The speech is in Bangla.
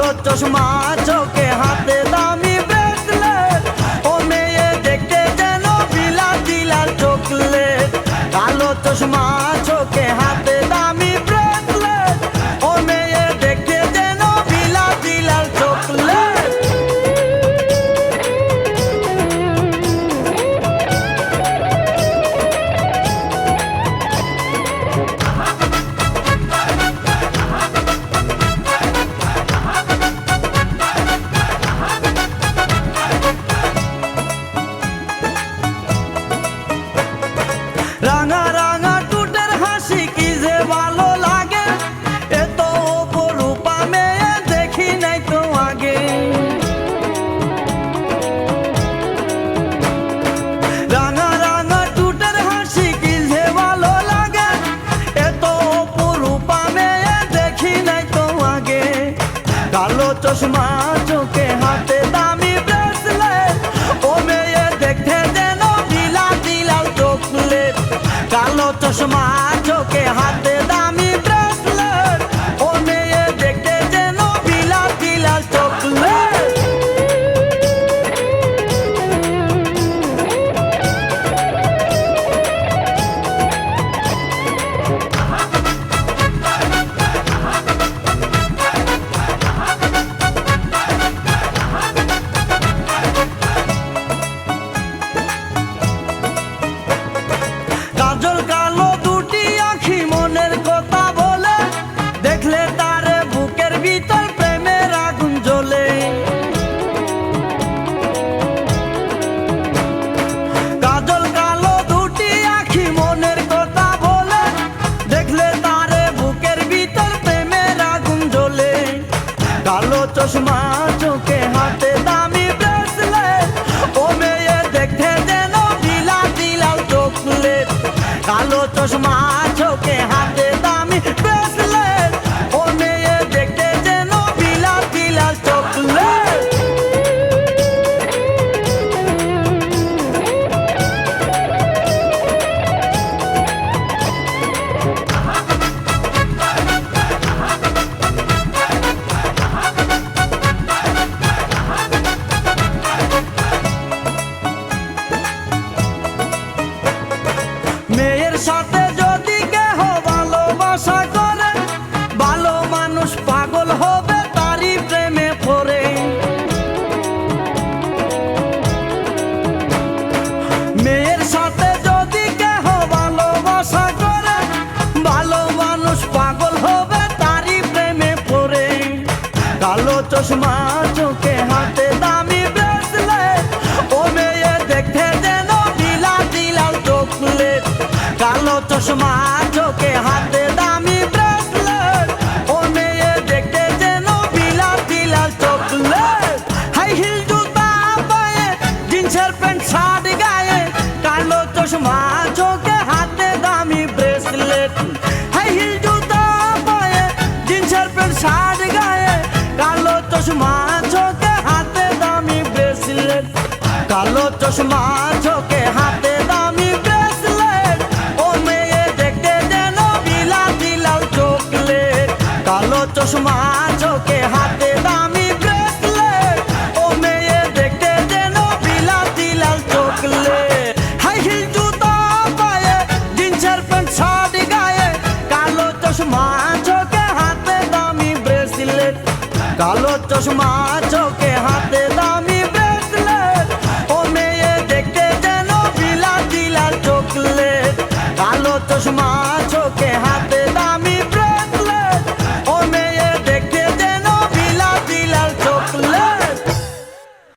কালো চশমা, চোখে হাতে দামি ব্রেসলেট ও মেয়ে দেখতে যেন বিলাতি লাল চকলেট কালো চশমা, চোখে চশমা চোখে হাতে দামি ব্রেসলেট ও মেয়ে দেখতে যেন নীলা নীলাল চোখলেট কালো চশমা চশমা চশমা চোখে হাতে দামি ব্রেসলেট ও মেয়ে দেখতে যেন নীলা নীলাল চোখলেট কালো চশমা চশমা চোখে হাতে দামি ব্রেসলেট কালো চশমা চোখে হাতে দামি ব্রেসলেট ও মেয়ে দেখতে যেন বিলাতি লাল চোখলেট কালো চশমা ঝোকে হাতে কালো চশমা, চোখে হাতে দামি ব্রেসলেট ও মেয়ে দেখতে যেন বিলা লাল চোখলে কালো চশমা